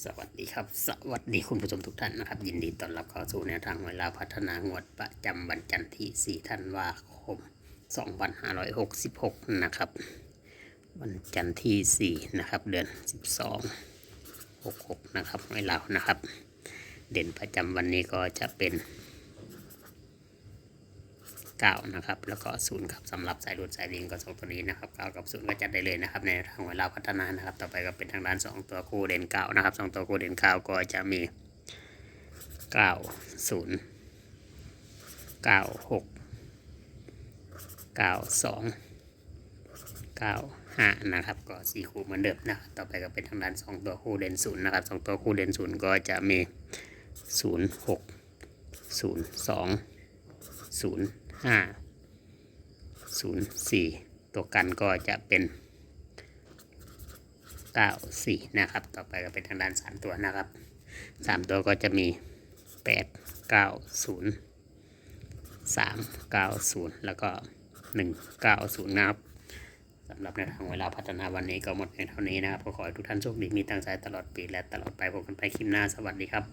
สวัสดีครับ สวัสดีคุณผู้ชมทุกท่านนะครับ ยินดีต้อนรับเข้าสู่แนวทางเวลาพัฒนางวดประจำวันจันทร์ที่ 4 ธันวาคม 2566 นะครับ วันจันทร์ที่ 4 นะครับ เดือน 12 66 นะครับเวลานะครับ เด่นประจำวันนี้ก็จะเป็น 9 นะครับ แล้วก็ 0 ครับสำหรับสายรุดสายลิงก็สองตัวนี้นะครับ 9 กับ 0 ก็จัดได้เลยนะครับ ในทางเวลาพัฒนานะครับ ต่อไปก็เป็นทางด้าน 2 ตัวคู่เด่น9 นะครับ 2 ตัวคู่เด่น9 ก็จะมี 9 0 9 6 9 2 9 5นะครับก็สี่คู่เหมือนเดิมนะครับต่อไปก็เป็นทางด้าน 2 ตัวคู่เด่น0นะครับ2ตัวคู่เด่น0 ก็จะมี 0 6 0 2 0 ห้าศูนย์สี่ตัวกันก็จะเป็นเก้าสี่นะครับ ต่อไปก็เป็นทางด้านสามตัวนะครับสามตัวก็จะมีแปดเก้าศูนย์สามเก้าศูนย์แล้วก็หนึ่งเก้าศูนย์นะครับสำหรับในทางเวลาพัฒนาวันนี้ก็หมดเพียงเท่านี้นะครับ ขอให้ทุกท่านโชคดีมีตั้งใจตลอดปีและตลอดไปพบกันไปคลิปหน้าสวัสดีครับ